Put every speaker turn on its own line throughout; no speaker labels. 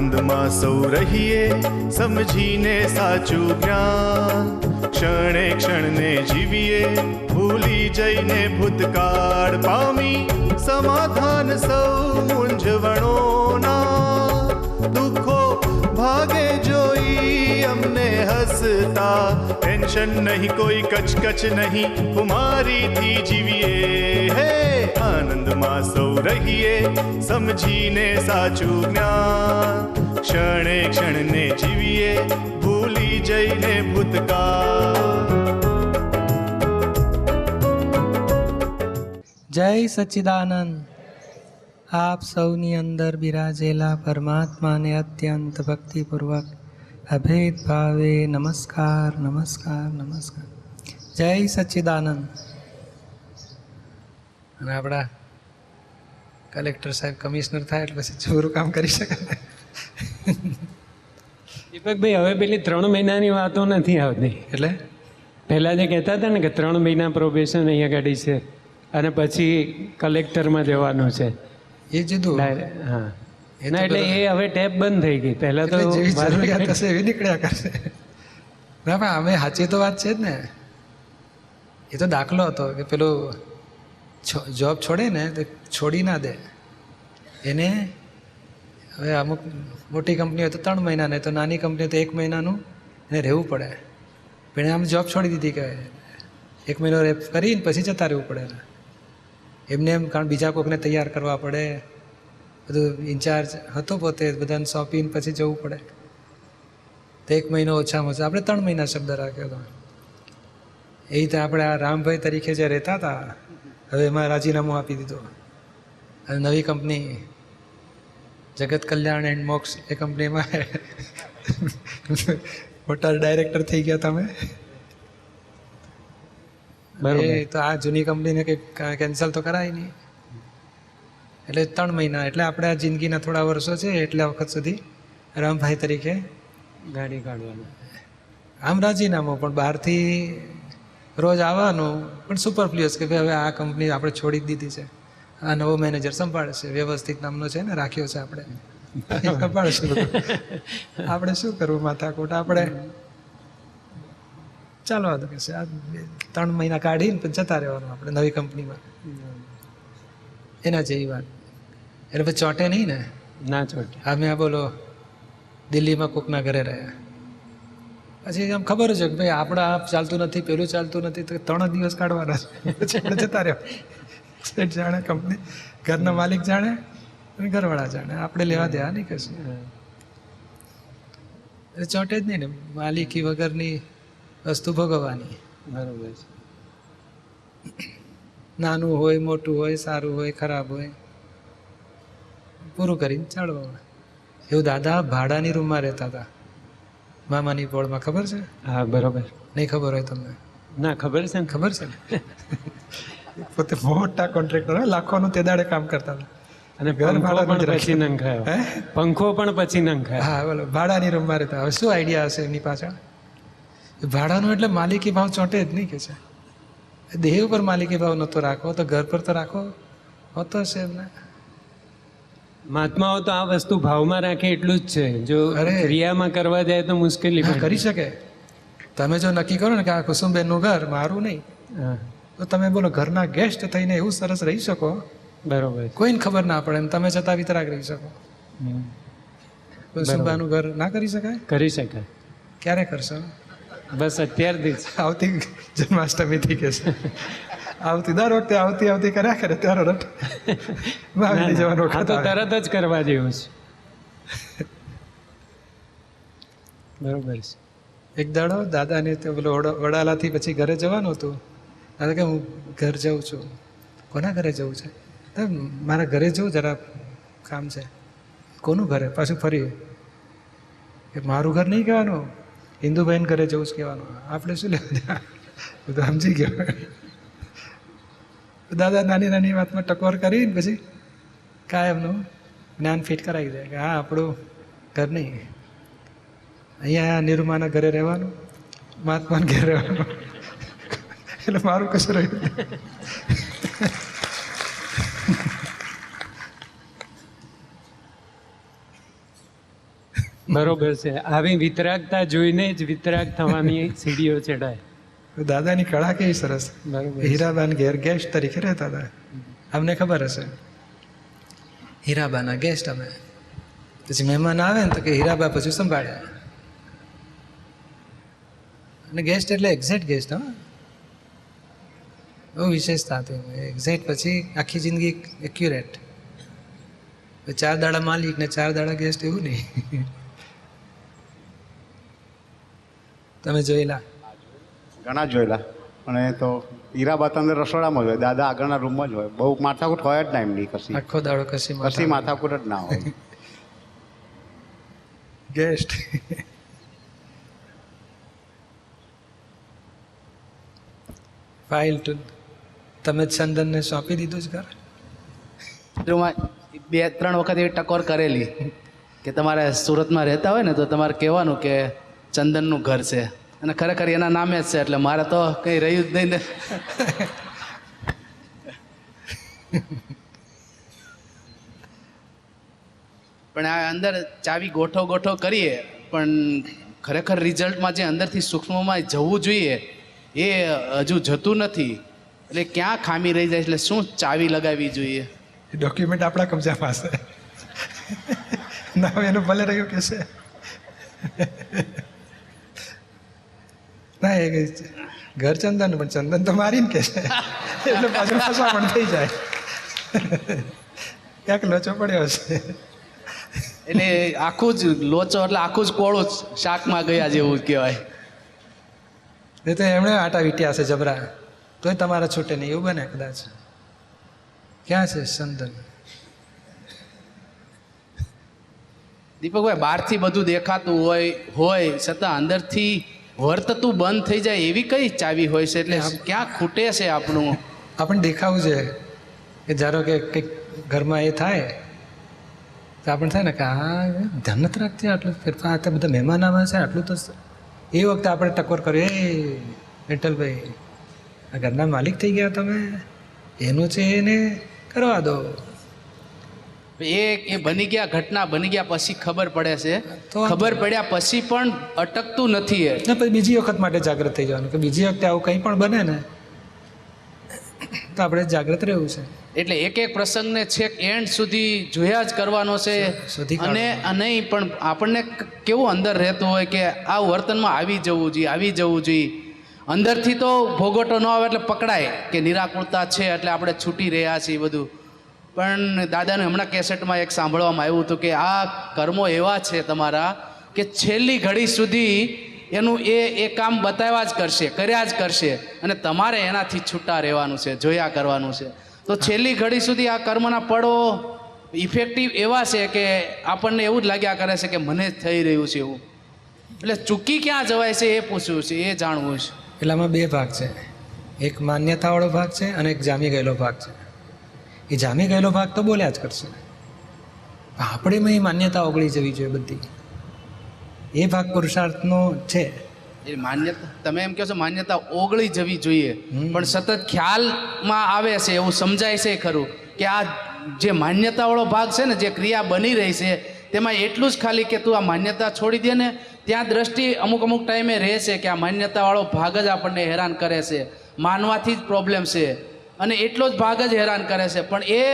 આનંદમાં સૌ રહીએ, સમજીને સાચું જ્ઞાન. ક્ષણે ક્ષણને જીવીએ, ભૂલી જઈને ભૂતકાળ પામી, સમાધાન સૌ મૂંઝવણોના દુઃખો અમને હસતા ટેન્શન નહીં કોઈ કચકચ નહીં કુમારીથી જીવીએ હે આનંદમાં સૌ રહીએ સમજીને સાચું જ્ઞાન ક્ષણે ક્ષણને જીવીએ ભૂલી જઈને ભૂતકાળ
જય સચ્ચિદાનંદ આપ સૌની અંદર બિરાજેલા પરમાત્માને અત્યંત ભક્તિપૂર્વક અભેદ ભાવે નમસ્કાર નમસ્કાર નમસ્કાર જય સચ્ચિદાનંદ અને આપણા કલેક્ટર સાહેબ કમિશનર થાય એટલે પછી છોરું કામ કરી શકે.
દીપકભાઈ હવે પેલી ત્રણ મહિનાની વાતો નથી આવતી.
એટલે?
પહેલાં જે કહેતા હતા ને કે ત્રણ મહિના પ્રોબેશન અહીંયા ગાડી છે અને પછી કલેક્ટરમાં જવાનું છે.
એ જુદું
હા. ના એટલે એ હવે ટેપ બંધ થઈ ગઈ. પહેલાં તો
જેવી જરૂરિયાત હશે એવી નીકળ્યા કરશે. ના પણ અમે સાચી તો વાત છે જ ને. એ તો દાખલો હતો કે પેલું જોબ છોડે ને તો છોડી ના દે. એને હવે અમુક મોટી કંપની હોય તો ત્રણ મહિના ને તો નાની કંપની તો એક મહિનાનું એને રહેવું પડે. પણ આમ જોબ છોડી દીધી કે એક મહિનો રેપ કરીને પછી જતા રહેવું પડે એમને એમ કારણ બીજા કોઈકને તૈયાર કરવા પડે. બધું ઇન્ચાર્જ હતો પોતે બધાને સોંપીને પછી જવું પડે. તો એક મહિનો ઓછામાં ઓછા. આપણે ત્રણ મહિના શબ્દ રાખ્યો હતો. એ રીતે આપણે આ રામભાઈ તરીકે જે રહેતા હતા હવે એમાં રાજીનામું આપી દીધું. અને નવી કંપની જગત કલ્યાણ એન્ડ મોક્ષ એ કંપનીમાં મોટા ડાયરેક્ટર થઈ ગયા તમે. એ તો આ જૂની કંપનીને કંઈ કેન્સલ તો કરાય નહીં. એટલે ત્રણ મહિના. એટલે આપણે આ જિંદગીના થોડા વર્ષો છે, એટલા વખત સુધી રામભાઈ તરીકે
ગાડી કાઢવાનું.
આમ રાજીનામું, પણ બહારથી રોજ આવવાનું, પણ સુપરફ્લ્યુઅસ કે ભાઈ હવે આ કંપની આપણે છોડી જ દીધી છે. આ નવો મેનેજર સંભાળશે વ્યવસ્થિત નામનો છે ને, રાખ્યો છે આપણે. સંભાળશું આપણે શું કરવું, માથાકૂટ? આપણે ચાલો તો કે છે. આ ત્રણ મહિના કાઢીને, પણ જતા રહેવાનું આપણે નવી કંપનીમાં એના જેવી વાત. એટલે પછી ચોટે નહીં ને?
ના ચોટે.
અમે આ બોલો દિલ્હીમાં કોકના ઘરે રહ્યા. પછી આમ ખબર છે કે ભાઈ આપણે આ ચાલતું નથી પેલું ચાલતું નથી તો ત્રણ દિવસ કાઢવાના છે. જતા રહ્યો. જાણે કંપની ઘરના માલિક જાણે અને ઘરવાળા જાણે. આપણે લેવા દેવા નહીં કશું. એટલે ચોટે જ નહીં ને. માલિકી વગરની વસ્તુ ભોગવવાની.
બરાબર છે.
નાનું હોય મોટું હોય સારું હોય ખરાબ હોય. પૂરું કરીને ચાલવા એવું દાદા ભાડાની રૂમમાં રહેતા હતા. મામાની પોળમાં ખબર છે?
હા બરોબર.
નહીં ખબર હોય તમને?
ના ખબર છે ને?
ખબર છે ને? પોતે મોટા કોન્ટ્રાક્ટર હોય લાખોનું તે દાડે કામ કરતા હતા.
અને
ઘર
પંખો પણ પછી નંખાયો. પંખો પણ પછી નંખાયો.
હા બોલો ભાડાની રૂમમાં રહેતા હવે શું આઈડિયા હશે એમની પાછળ? ભાડાનો એટલે માલિકી ભાવ ચોંટે જ નહીં કે છે. દેહ ઉપર માલિકી ભાવ નહોતો રાખવો તો ઘર પર તો રાખો હોતો હશે એમને.
મહાત્માઓ તો આ વસ્તુ ભાવમાં રાખે એટલું જ છે. જો. ક્રિયામાં કરવા જાય તો મુશ્કેલી
કરી શકે. તમે જો નક્કી કરો ને કે આ કુસુમબેનનું ઘર મારું નહીં. તો તમે બોલો ઘરના ગેસ્ટ થઈને એવું સરસ રહી શકો.
બરોબર.
કોઈને ખબર ના પડે તમે છતાં વિતરાગ રહી શકો. કુસુમબાનું ઘર ના કરી શકાય?
કરી શકાય.
ક્યારે કરશો?
બસ અત્યારથી જ.
આવતી જન્માષ્ટમીથી કે છે. આવતી દર વખતે આવતી આવતી કર્યા કરે ત્યારે રટ ભાવી જવાનો
તો તરત જ કરવા જેવું છે. બરોબર છે.
એક દાડો દાદાને તે પેલો વડાલાથી પછી ઘરે જવાનું હતું. દાદા કે હું ઘર જાઉં છું. કોના ઘરે જવું છે? મારા ઘરે જવું જરા કામ છે. કોનું ઘરે? પાછું ફરી. કે મારું ઘર નહીં કહેવાનું. હિન્દુભાઈને ઘરે જવું જ કહેવાનું. આપણે શું લેવા બધું સમજી ગયો. દાદા, નાની નાની વાતમાં ટકોર કરીને પછી કાયમનું જ્ઞાન ફિટ કરાવી દે કે હા, આપણું ઘર નહીં. અહીંયા નિરૂમાના ઘરે રહેવાનું, મહાત્માના ઘરે રહેવાનું. એટલે મારું કશું રહ્યું
બરોબર છે. આવી વિતરાગતા જોઈને જ વિતરાગ થવાની સીડીઓ ચડાય
દાદાની કળા કેવી સરસ? હીરાબાન ઘેર ગેસ્ટ તરીકે રહેતા હતા. અમને ખબર હશે. હીરાબાના ગેસ્ટ અમે. પછી મહેમાન આવે ને તો કે હીરાબા પછી સંભાળ્યા. અને ગેસ્ટ એટલે એક્ઝેક્ટ ગેસ્ટ હા. બહુ વિશેષતા હતી એક્ઝેક્ટ પછી આખી જિંદગી એક્યુરેટ ચાર દાડા માલિક ને ચાર દાડા ગેસ્ટ એવું નહીં. તમે જોયેલા?
ઘણા જોયેલા. અને તો હીરાબાત અંદર રસોડામાં જ હોય. દાદા આગળના રૂમમાં જ હોય. બહુ માથાકૂટ હોય જ ના એમની કશી.
આખો દાડો કશી
કશી માથાકૂટ જ ના હોય.
ગેસ્ટ ફાઇલ ટુ તમે ચંદનને સોંપી દીધું છે ઘર
બે ત્રણ વખત એવી ટકોર કરેલી કે તમારે સુરતમાં રહેતા હોય ને તો તમારે કહેવાનું કે ચંદનનું ઘર છે. અને ખરેખર એના નામે જ છે, એટલે મારે તો કંઈ રહ્યું જ નહીં ને. પણ આ અંદર ચાવી ગોઠો ગોઠો કરીએ, પણ ખરેખર રિઝલ્ટમાં જે અંદરથી સૂક્ષ્મમાં જવું જોઈએ, એ હજુ જતું નથી. એટલે ક્યાં ખામી રહી જાય, એટલે શું ચાવી લગાવવી જોઈએ?
ડોક્યુમેન્ટ આપણા કબજા પાસે. ના એનું ભલે રહ્યું કે છે. ના એ ઘર ચંદન પણ ચંદન તો મારીને કે છે. એટલે પાછું પાછા પણ થઈ જાય. ક્યાંક લોચો પડ્યો છે
એટલે આખું જ લોચો એટલે આખું જ કોળું શાકમાં ગયા જેવું કહેવાય.
એ તો એમણે આટા વીટ્યા છે જબરા. તોય તમારા છૂટે નહીં એવું બને કદાચ. ક્યાં છે ચંદન?
દીપકભાઈ બહારથી બધું દેખાતું હોય હોય છતાં અંદરથી વર્તતું બંધ થઈ જાય એવી કઈ ચાવી હોય છે? એટલે ક્યાં ખૂટે છે આપણું?
આપણને દેખાવું છે કે ધારો કે કંઈક ઘરમાં એ થાય તો આપણે થાય ને કે આ ધ્યાન નથી રાખતી આટલું ફેરફાર આ બધા મહેમાન આવે છે આટલું તો એ વખતે આપણે ટકોર કર્યો એ વિઠ્ઠલભાઈ આ ઘરના માલિક થઈ ગયા તમે એનું છે એને કરવા દો.
એ એ બની ગયા ઘટના બની ગયા પછી ખબર પડે છે. ખબર પડ્યા પછી પણ અટકતું નથી એ.
પછી બીજી વખત માટે જાગૃત થઈ જવાનું કે બીજી વખતે આવું કંઈ પણ બને ને તો આપણે જાગૃત રહેવું છે.
એટલે એક એક પ્રસંગને છેક એન્ડ સુધી જોયા જ કરવાનો છે. અને નહીં પણ આપણને કેવું અંદર રહેતું હોય કે આ વર્તનમાં આવી જવું જોઈએ આવી જવું જોઈએ. અંદરથી તો ભોગવટો ન આવે એટલે પકડાય કે નિરાકુળતા છે એટલે આપણે છૂટી રહ્યા છીએ બધું. પણ દાદાને હમણાં કેસેટમાં એક સાંભળવામાં આવ્યું હતું કે આ કર્મો એવા છે તમારા કે છેલ્લી ઘડી સુધી એનું એ એ કામ બતાવ્યા જ કરશે, કર્યા જ કરશે અને તમારે એનાથી છૂટા રહેવાનું છે, જોયા કરવાનું છે. તો છેલ્લી ઘડી સુધી આ કર્મના પડો ઇફેક્ટિવ એવા છે કે આપણને એવું જ લાગ્યા કરે છે કે મને જ થઈ રહ્યું છે એવું. એટલે ચૂકી ક્યાં જવાય છે એ પૂછવું છે, એ જાણવું છે.
એટલામાં બે ભાગ છે. એક માન્યતાવાળો ભાગ છે અને એક જામી ગયેલો ભાગ છે. એ જામી ગયેલો ભાગ તો બોલ્યા જ કરશે. આપણેમાં એ માન્યતા ઓગળી જવી જોઈએ બધી. એ ભાગ પુરુષાર્થનો છે.
એ માન્યતા તમે એમ કહો છો માન્યતા ઓગળી જવી જોઈએ પણ સતત ખ્યાલમાં આવે છે એવું સમજાય છે ખરું કે આ જે માન્યતાવાળો ભાગ છે ને જે ક્રિયા બની રહી છે તેમાં એટલું જ ખાલી કે તું આ માન્યતા છોડી દે ને ત્યાં દ્રષ્ટિ અમુક અમુક ટાઈમે રહે છે કે આ માન્યતાવાળો ભાગ જ આપણને હેરાન કરે છે. માનવાથી જ પ્રોબ્લેમ છે. અને એટલો જ ભાગ જ હેરાન કરે છે. પણ એ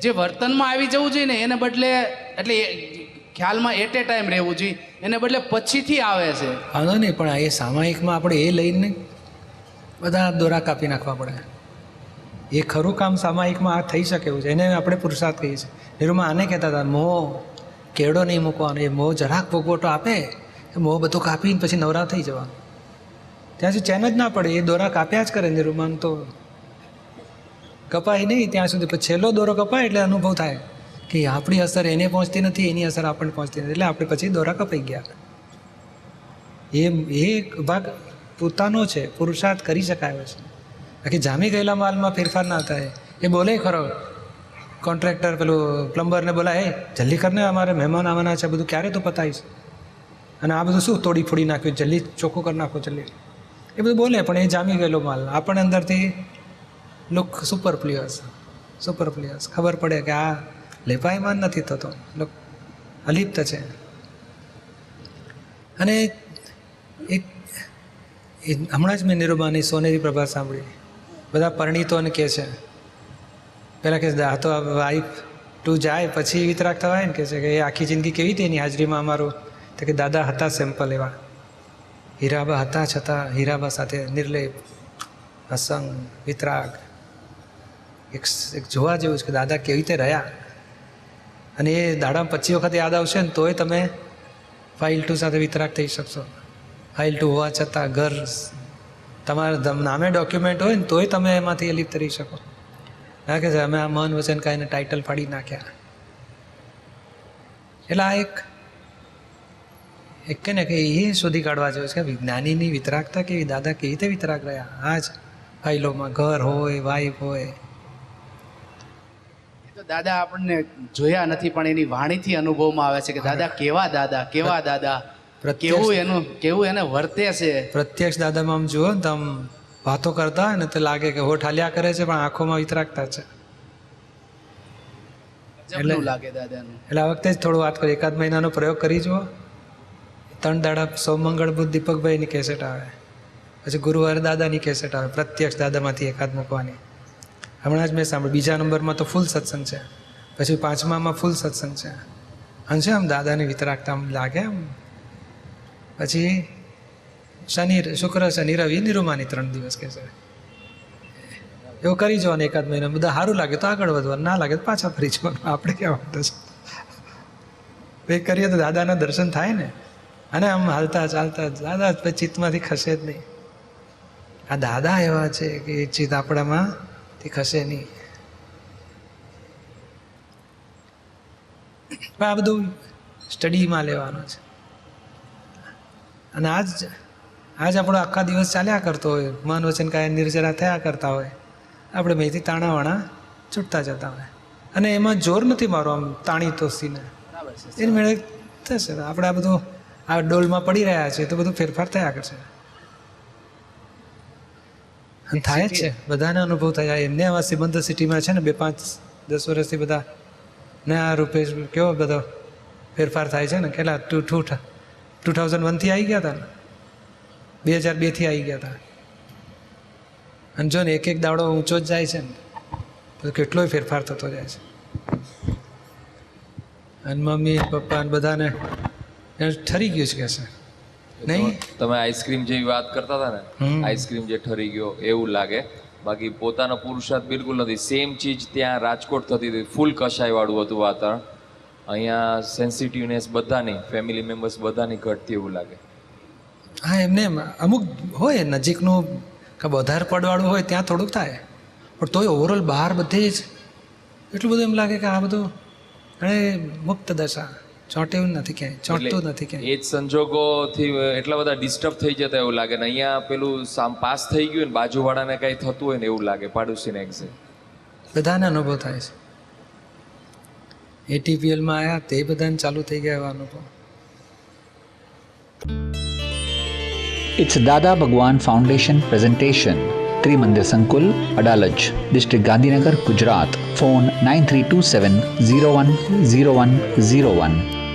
જે વર્તનમાં આવી જવું જોઈએ ને, એને બદલે એટલે ખ્યાલમાં એટ એ ટાઈમ રહેવું જોઈએ. એને બદલે પછીથી આવે છે.
વાંધો નહીં પણ એ સામાયિકમાં આપણે એ લઈને બધા દોરા કાપી નાખવા પડે. એ ખરું કામ સામાયિકમાં આ થઈ શકે એવું છે. એને આપણે પુરુષાર્થ કહીએ છીએ. નિરૂમાં આને કહેતા હતા મોહ કેળો નહીં મૂકવાનો. એ મોહ જરાક ભોગવટો આપે, એ મોહ બધું કાપીને પછી નવરા થઈ જવાનું. ત્યાં સુધી ચેન જ ના પડે. એ દોરા કાપ્યા જ કરે નિરૂમાન તો કપાય નહીં, ત્યાં સુધી પછી છેલ્લો દોરો કપાય એટલે અનુભવ થાય કે આપણી અસર એને પહોંચતી નથી, એની અસર આપણને પહોંચતી નથી. એટલે આપણે પછી દોરા કપાઈ ગયા. એ એ ભાગ પોતાનો છે, પુરુષાર્થ કરી શકાયો છે. બાકી જામી ગયેલા માલમાં ફેરફાર ના થાય. એ બોલે ખરો, કોન્ટ્રાક્ટર પેલું પ્લમ્બરને બોલાય જલ્દી કરને અમારે મહેમાન આવવાના છે બધું ક્યારે તો પતાવીશ? અને આ બધું શું તોડી ફોડી નાખ્યું? જલ્દી ચોખ્ખું કરી નાખો, જલ્દી. એ બધું બોલે, પણ એ જામી ગયેલો માલ. આપણને અંદરથી look super players super players ખબર પડે કે આ લેપાયમાન નથી થતો. લોક અલિપ્ત છે. અને એક હમણાં જ મેં નિરૂબાની સોનેરી પ્રભા સાંભળી. બધા પરિણીતોને કહે છે. પહેલાં કે આ તો વાઈફ તું જાય, પછી વિતરાક થવાય ને? કે છે કે, એ આખી જિંદગી કેવી હતી એની હાજરીમાં અમારું? તો કે, દાદા હતા સેમ્પલ એવા. હીરાબા હતા છતાં હીરાબા સાથે નિર્લેપ, હસંગ, વિતરાગ એક એક જોવા જેવું છે કે દાદા કેવી રીતે રહ્યા? અને એ દાડામાં પચી વખત યાદ આવશે ને તોય તમે ફાઇલ ટુ સાથે વિતરાક થઈ શકશો. ફાઇલ ટુ હોવા છતાં ઘર તમારા નામે ડોક્યુમેન્ટ હોય ને તોય તમે એમાંથી લિપ્ત રહી શકો. ના કે અમે આ મન વચન કાંઈને ટાઇટલ ફાડી નાખ્યા. એટલે આ એક એક કે ને કે એ શોધી કાઢવા જેવું છે વિજ્ઞાનીની વિતરાગતા કેવી, દાદા કેવી રીતે વિતરાગ રહ્યા? આ જ ફાઇલોમાં ઘર હોય વાઈફ હોય
દાદા આપણને જોયા નથી પણ એની વાણીથી અનુભવમાં આવે છે કે દાદા કેવા દાદા કેવા દાદા? કેવું એનું કેવું એને વર્તે છે?
પ્રત્યક્ષ દાદામાં આમ જુઓ તો આમ વાતો કરતા હોય ને તો લાગે કે હોઠ હાલ્યા કરે છે પણ આંખોમાં વિતરાગતા છે.
એટલે લાગે દાદાનું.
એટલે આ વખતે જ થોડું વાત કરી એકાદ મહિનાનો પ્રયોગ કરી જુઓ. ત્રણ દાડા સોમંગળ બુદ્ધ દીપકભાઈની કેસેટ આવે. પછી ગુરુવારે દાદાની કેસેટ આવે. પ્રત્યક્ષ દાદામાંથી એકાદ મૂકવાની. હમણાં જ મેં સાંભળ્યું, બીજા નંબરમાં તો ફૂલ સત્સંગ છે. પછી પાંચમામાં ફૂલ સત્સંગ છે. છે, આમ દાદાને વિતરાગતા આમ લાગે આમ. પછી શનિ, શુક્ર, શનિ, રવિ, નિરૂમાની ત્રણ દિવસ કે છે. એવું કરી જવાનું એકાદ મહિના બધા સારું લાગે તો આગળ વધવાનું, ના લાગે તો પાછા ફરી જવાનું. આપણે ક્યાં વાંધો એ કરીએ તો દાદાના દર્શન થાય ને. અને આમ હાલતા ચાલતા દાદા પછી ચિત્તમાંથી ખસે જ નહીં. આ દાદા એવા છે કે ચિત્ત આપણામાંથી ખસે નહીં આ બધું સ્ટડીમાં લેવાનું છે. અને આજ આજ આપણો આખા દિવસ ચાલ્યા કરતો હોય. મન વચન કાંઈ નિર્જરા થયા કરતા હોય. આપણે મેથી તાણાવાણા છૂટતા જતા હોય. અને એમાં જોર નથી મારો આમ તાણી તોસીને એને મેળે થશે. આપણે આ બધું આ ડોલમાં પડી રહ્યા છે તો બધું ફેરફાર થયા કરશે. અને થાય છે. બધાને અનુભવ થાય. એમને આવા સિબંધ સિટીમાં છે ને, બે પાંચ દસ વર્ષથી બધા ને આ રૂપેશ કેવો બધો ફેરફાર થાય છે ને? કેટલા? ટુ ટુ ટુ થાઉઝન્ડ વનથી આવી ગયા હતા બે હજાર બેથી આવી ગયા હતા અને જો ને એક એક દાડો ઊંચો જ જાય છે ને, તો કેટલોય ફેરફાર થતો જાય છે. અને મમ્મી, પપ્પા અને બધાને ઠરી ગયું છે કે છે? નહીં.
તમે આઈસ્ક્રીમ જેવી વાત કરતા હતા ને આઈસ્ક્રીમ જે ઠરી ગયો એવું લાગે. બાકી પોતાનો પુરુષાર્થ બિલકુલ નથી. સેમ ચીજ ત્યાં રાજકોટ થતી હતી. ફૂલ કશાયવાળું હતું વાતાવરણ. અહીંયા સેન્સિટિવનેસ બધાની ફેમિલી મેમ્બર્સ બધાની ઘટતી એવું લાગે.
હા એમને એમ અમુક હોય નજીકનું કે વધારે પડવાળું હોય ત્યાં થોડુંક થાય. પણ તોય ઓવરઓલ બહાર બધે જ એટલું બધું એમ લાગે કે આ બધું અરે મુક્ત દશા. ચોંટેવું નથી ક્યાંય ચોંટતું નથી ક્યાંય
એ જ સંજોગોથી એટલા બધા ડિસ્ટર્બ થઈ જતા એવું લાગે ને અહીંયા પેલું સામ પાસ થઈ ગયું ને બાજુવાળાને કંઈ થતું હોય ને એવું લાગે પાડોશીને એક્ઝેક્ટ
બધાને અનુભવ થાય છે એટીપીએલમાં આવ્યા તે બધાને ચાલુ થઈ ગયા એવા અનુભવ
It's Dada Bhagwan Foundation presentation. Trimandir Sankul, Adalaj, District Gandhinagar, Gujarat. Phone 9327 010101.